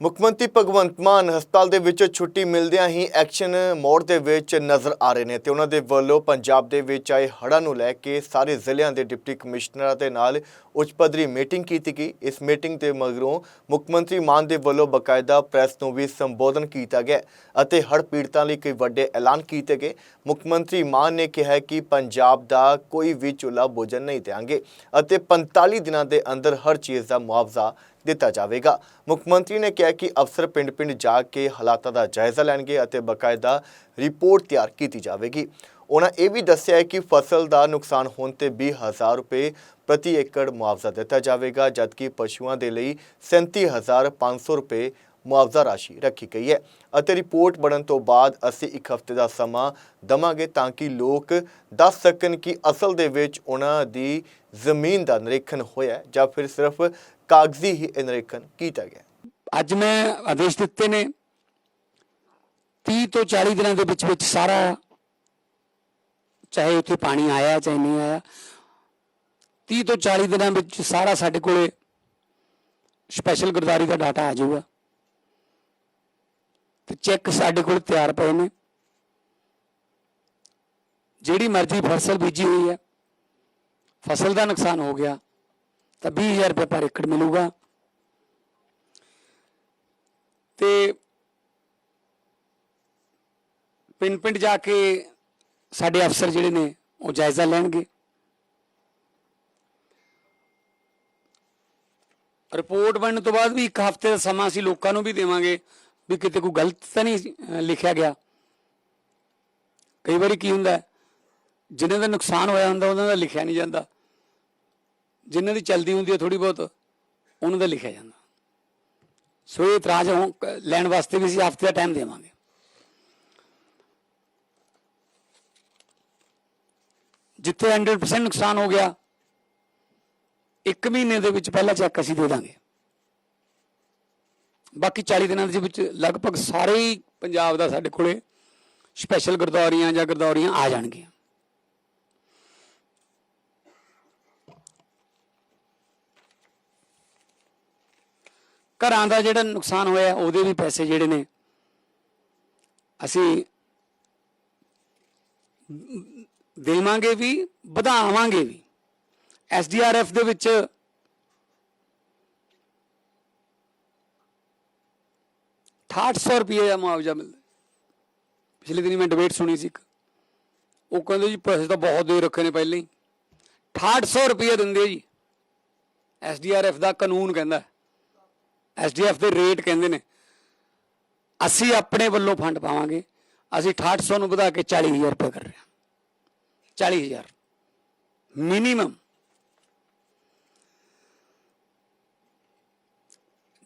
ਮੁੱਖ ਮੰਤਰੀ ਭਗਵੰਤ ਮਾਨ ਹਸਪਤਾਲ ਦੇ ਵਿੱਚ ਛੁੱਟੀ ਮਿਲਦਿਆਂ ਹੀ ਐਕਸ਼ਨ ਮੋਡ ਦੇ ਵਿੱਚ ਨਜ਼ਰ ਆ ਰਹੇ ਨੇ ਤੇ ਉਹਨਾਂ ਦੇ ਵੱਲੋਂ ਪੰਜਾਬ ਦੇ ਵਿੱਚ ਆਏ ਹੜ੍ਹਾਂ ਨੂੰ ਲੈ ਕੇ ਸਾਰੇ ਜ਼ਿਲ੍ਹਿਆਂ ਦੇ ਡਿਪਟੀ ਕਮਿਸ਼ਨਰਾਂ ਦੇ ਨਾਲ ਉੱਚ ਪੱਧਰੀ ਮੀਟਿੰਗ ਕੀਤੀ ਗਈ। ਇਸ ਮੀਟਿੰਗ ਦੇ ਮਗਰੋਂ ਮੁੱਖ ਮੰਤਰੀ ਮਾਨ ਦੇ ਵੱਲੋਂ ਬਕਾਇਦਾ ਪ੍ਰੈਸ ਨੂੰ ਵੀ ਸੰਬੋਧਨ ਕੀਤਾ ਗਿਆ ਅਤੇ ਹੜ੍ਹ ਪੀੜਤਾਂ ਲਈ ਕਈ ਵੱਡੇ ਐਲਾਨ ਕੀਤੇ ਗਏ। ਮੁੱਖ ਮੰਤਰੀ ਮਾਨ ਨੇ ਕਿਹਾ ਕਿ ਪੰਜਾਬ ਦਾ ਕੋਈ ਵੀ ਚੁੱਲ੍ਹਾ ਭੋਜਨ ਨਹੀਂ ਦੇਵਾਂਗੇ ਅਤੇ 45 ਦਿਨਾਂ ਦੇ ਅੰਦਰ ਹਰ ਚੀਜ਼ ਦਾ ਮੁਆਵਜ਼ਾ ਦਿੱਤਾ ਜਾਵੇਗਾ। ਮੁੱਖ ਮੰਤਰੀ ਨੇ ਕਿਹਾ ਕਿ ਅਫਸਰ ਪਿੰਡ-ਪਿੰਡ ਜਾ ਕੇ ਹਾਲਾਤਾਂ ਦਾ ਜਾਇਜ਼ਾ ਲੈਣਗੇ ਅਤੇ ਬਕਾਇਦਾ ਰਿਪੋਰਟ ਤਿਆਰ ਕੀਤੀ ਜਾਵੇਗੀ। ਉਹਨਾਂ ਇਹ ਵੀ ਦੱਸਿਆ ਕਿ ਫਸਲ ਦਾ ਨੁਕਸਾਨ ਹੋਣ ਤੇ 20000 ਰੁਪਏ ਪ੍ਰਤੀ ਏਕੜ ਮੁਆਵਜ਼ਾ ਦਿੱਤਾ ਜਾਵੇਗਾ, ਜਦਕਿ ਪਸ਼ੂਆਂ ਦੇ ਲਈ 37500 ਰੁਪਏ ਮੁਆਵਜ਼ਾ ਰਾਸ਼ੀ ਰੱਖੀ ਗਈ ਹੈ। ਅਤੇ ਰਿਪੋਰਟ ਬਣਨ ਤੋਂ ਬਾਅਦ ਅਸੀਂ ਇੱਕ ਹਫ਼ਤੇ ਦਾ ਸਮਾਂ ਦਵਾਂਗੇ ਤਾਂ ਕਿ ਲੋਕ ਦੱਸ ਸਕਣ ਕਿ ਅਸਲ ਦੇ ਵਿੱਚ ਉਹਨਾਂ ਦੀ ਜ਼ਮੀਨ ਦਾ ਨਿਰੀਖਣ ਹੋਇਆ ਜਾਂ ਫਿਰ ਸਿਰਫ ਕਾਗਜ਼ੀ ਹੀ ਨਿਰੀਖਣ ਕੀਤਾ ਗਿਆ। ਅੱਜ ਮੈਂ ਆਦੇਸ਼ ਦਿੱਤੇ ਨੇ 30 ਤੋਂ 40 ਦਿਨਾਂ ਦੇ ਵਿੱਚ ਵਿੱਚ ਸਾਰਾ, ਚਾਹੇ ਉੱਥੇ ਪਾਣੀ ਆਇਆ ਚਾਹੇ ਨਹੀਂ ਆਇਆ 30 ਤੋਂ 40 ਦਿਨਾਂ ਵਿੱਚ ਸਾਰਾ ਸਾਡੇ ਕੋਲੇ ਸਪੈਸ਼ਲ ਗਰਦਾਰੀ ਦਾ ਡਾਟਾ ਆ ਜਾਊਗਾ। ਤੇ ਚੈੱਕ ਸਾਡੇ ਕੋਲ ਤਿਆਰ ਪਏ ਨੇ। ਜਿਹੜੀ ਮਰਜ਼ੀ ਫਸਲ ਬੀਜੀ ਹੋਈ ਹੈ, ਫਸਲ ਦਾ ਨੁਕਸਾਨ ਹੋ ਗਿਆ। ਤਾਂ 20000 ਰੁਪਏ ਪਰ ਏਕੜ ਮਿਲੂਗਾ। ਤੇ ਪਿੰਡ ਪਿੰਡ ਜਾ ਕੇ ਸਾਡੇ ਅਫਸਰ ਜਿਹੜੇ ਨੇ ਉਹ ਜਾਇਜ਼ਾ ਲੈਣਗੇ। ਰਿਪੋਰਟ ਬਣਨ ਤੋਂ ਬਾਅਦ ਵੀ ਇੱਕ ਹਫ਼ਤੇ ਦਾ ਸਮਾਂ ਅਸੀਂ ਲੋਕਾਂ ਨੂੰ ਵੀ ਦੇਵਾਂਗੇ ਵੀ ਕਿਤੇ ਕੋਈ ਗਲਤ ਤਾਂ ਨਹੀਂ ਲਿਖਿਆ ਗਿਆ। ਕਈ ਵਾਰੀ ਕੀ ਹੁੰਦਾ ਹੈ, ਜਿਨ੍ਹਾਂ ਦਾ ਨੁਕਸਾਨ ਹੋਇਆ ਹੁੰਦਾ ਉਹਨਾਂ ਦਾ ਲਿਖਿਆ ਨਹੀਂ ਜਾਂਦਾ। ਜਿਨ੍ਹਾਂ ਦੀ ਚਲਦੀ ਹੁੰਦੀ ਹੈ ਥੋੜੀ ਬਹੁਤ, ਉਹਨਾਂ ਦਾ ਲਿਖਿਆ ਜਾਂਦਾ। ਸੋ ਇਹ ਇਤਰਾਜ਼ ਹੋ- ਕ- ਲੈਣ ਵਾਸਤੇ ਵੀ ਅਸੀਂ ਹਫ਼ਤੇ ਦਾ ਟਾਈਮ ਦੇਵਾਂਗੇ। ਜਿੱਥੇ 100% ਨੁਕਸਾਨ ਹੋ ਗਿਆ, ਇੱਕ ਮਹੀਨੇ ਦੇ ਵਿੱਚ ਪਹਿਲਾ ਚੈੱਕ ਅਸੀਂ ਦੇ ਦਾਂਗੇ। ਬਾਕੀ 40 ਦਿਨਾਂ ਦੇ ਵਿੱਚ ਲਗਭਗ ਸਾਰੇ ਹੀ ਪੰਜਾਬ ਦਾ ਸਾਡੇ ਕੋਲੇ ਸਪੈਸ਼ਲ ਗਰਦੌਰੀਆਂ ਜਾਂ ਗਰਦੌਰੀਆਂ ਆ ਜਾਣਗੀਆਂ। ਘਰਾਂ ਦਾ ਜਿਹੜਾ ਨੁਕਸਾਨ ਹੋਇਆ, ਉਹਦੇ ਵੀ ਪੈਸੇ ਜਿਹੜੇ ਨੇ, ਅਸੀਂ ਦੇਵਾਂਗੇ ਵੀ, ਵਧਾਵਾਂਗੇ ਵੀ। ਐਸਡੀਆਰਐਫ ਦੇ ਵਿੱਚ ਅਠਾਹਠ ਸੌ ਰੁਪਏ ਦਾ ਮੁਆਵਜ਼ਾ ਮਿਲਦਾ। ਪਿਛਲੇ ਦਿਨੀ ਮੈਂ ਡਿਬੇਟ ਸੁਣੀ ਸੀ ਇੱਕ। ਉਹ ਕਹਿੰਦੇ ਜੀ, ਪੈਸੇ ਤਾਂ ਬਹੁਤ ਦੇ ਰੱਖੇ ਨੇ ਪਹਿਲਾਂ ਹੀ। 6800 ਰੁਪਏ ਦਿੰਦੇ ਜੀ। ਐਸਡੀਆਰਐਫ ਦਾ ਕਾਨੂੰਨ ਕਹਿੰਦਾ। ਐਸਡੀਐਫ ਦੇ ਰੇਟ ਕਹਿੰਦੇ ਨੇ, ਅਸੀਂ ਆਪਣੇ ਵੱਲੋਂ ਫੰਡ ਪਾਵਾਂਗੇ, ਅਸੀਂ 6800 ਨੂੰ ਵਧਾ ਕੇ 40000 ਰੁਪਏ ਕਰ ਰਹੇ ਹਾਂ। 40000 ਮਿਨੀਮਮ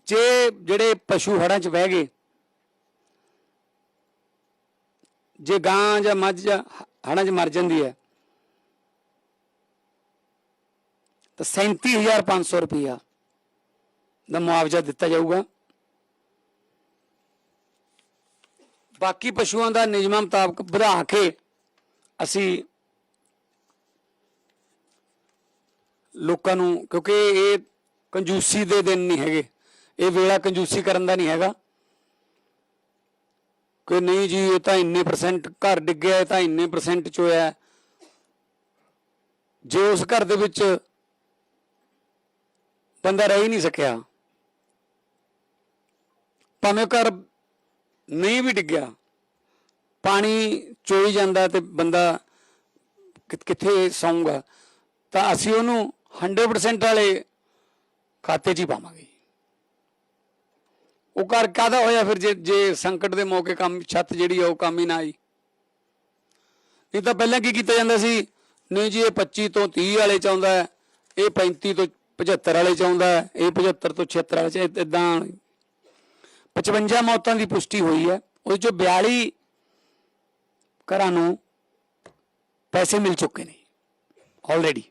ਜੇ ਜਿਹੜੇ ਪਸ਼ੂ ਹੜਾਂ 'ਚ ਬਹਿ ਗਏ, ਜੇ ਗਾਂ ਜਾਂ ਮੱਝ ਜਾਂ ਹੜਾਂ 'ਚ ਮਰ ਜਾਂਦੀ ਹੈ, ਤਾਂ 37500 ਰੁਪਇਆ ਦਾ ਮੁਆਵਜ਼ਾ ਦਿੱਤਾ ਜਾਊਗਾ। ਬਾਕੀ ਪਸ਼ੂਆਂ ਦਾ ਨਿਯਮਾਂ ਮੁਤਾਬਕ ਵਧਾ ਕੇ ਅਸੀਂ ਲੋਕਾਂ ਨੂੰ, ਕਿਉਂਕਿ ਇਹ ਕੰਜੂਸੀ ਦੇ ਦਿਨ ਨਹੀਂ ਹੈਗੇ। ਇਹ ਵੇਲਾ ਕੰਜੂਸੀ ਕਰਨ ਦਾ ਨਹੀਂ ਹੈਗਾ। ਕਿ ਨਹੀਂ ਜੀ, ਇਹ ਤਾਂ ਇੰਨੇ ਪਰਸੈਂਟ ਘਰ ਡਿੱਗਿਆ ਇਹ ਤਾਂ ਇੰਨੇ ਪਰਸੈਂਟ ਚ ਹੋਇਆ। ਜੇ ਉਸ ਘਰ ਦੇ ਵਿੱਚ ਬੰਦਾ ਰਹਿ ਹੀ ਨਹੀਂ ਸਕਿਆ ਭਾਵੇਂ ਘਰ ਨਹੀਂ ਵੀ ਡਿੱਗਿਆ, ਪਾਣੀ ਚੋਈ ਜਾਂਦਾ ਤੇ ਬੰਦਾ ਕਿੱਥੇ ਸੌਂਗਾ ਤਾਂ ਅਸੀਂ ਉਹਨੂੰ 100% ਵਾਲੇ ਖਾਤੇ 'ਚ ਹੀ ਪਾਵਾਂਗੇ। ਉਹ ਘਰ ਕਾਦਾ ਹੋਇਆ ਫਿਰ ਜੇ ਜੇ ਸੰਕਟ ਦੇ ਮੌਕੇ ਕੰਮ, ਛੱਤ ਜਿਹੜੀ ਆ ਉਹ ਕੰਮ ਹੀ ਨਾ ਆਈ? ਨਹੀਂ ਤਾਂ ਪਹਿਲਾਂ ਕੀ ਕੀਤਾ ਜਾਂਦਾ ਸੀ? ਨਹੀਂ ਜੀ, ਇਹ 25 ਤੋਂ 30 ਵਾਲੇ ਚ ਆਉਂਦਾ ਇਹ 35 ਤੋਂ 75 ਵਾਲੇ ਚ ਆਉਂਦਾ ਇਹ 75 ਤੋਂ 76 ਵਾਲੇ ਚ ਇਦਾਂ 55 ਮੌਤਾਂ ਦੀ ਪੁਸ਼ਟੀ ਹੋਈ ਹੈ। ਉਹਦੇ ਚੋਂ 42 ਘਰਾਂ ਨੂੰ ਪੈਸੇ ਮਿਲ ਚੁੱਕੇ ਨੇ। ਆਲਰੇਡੀ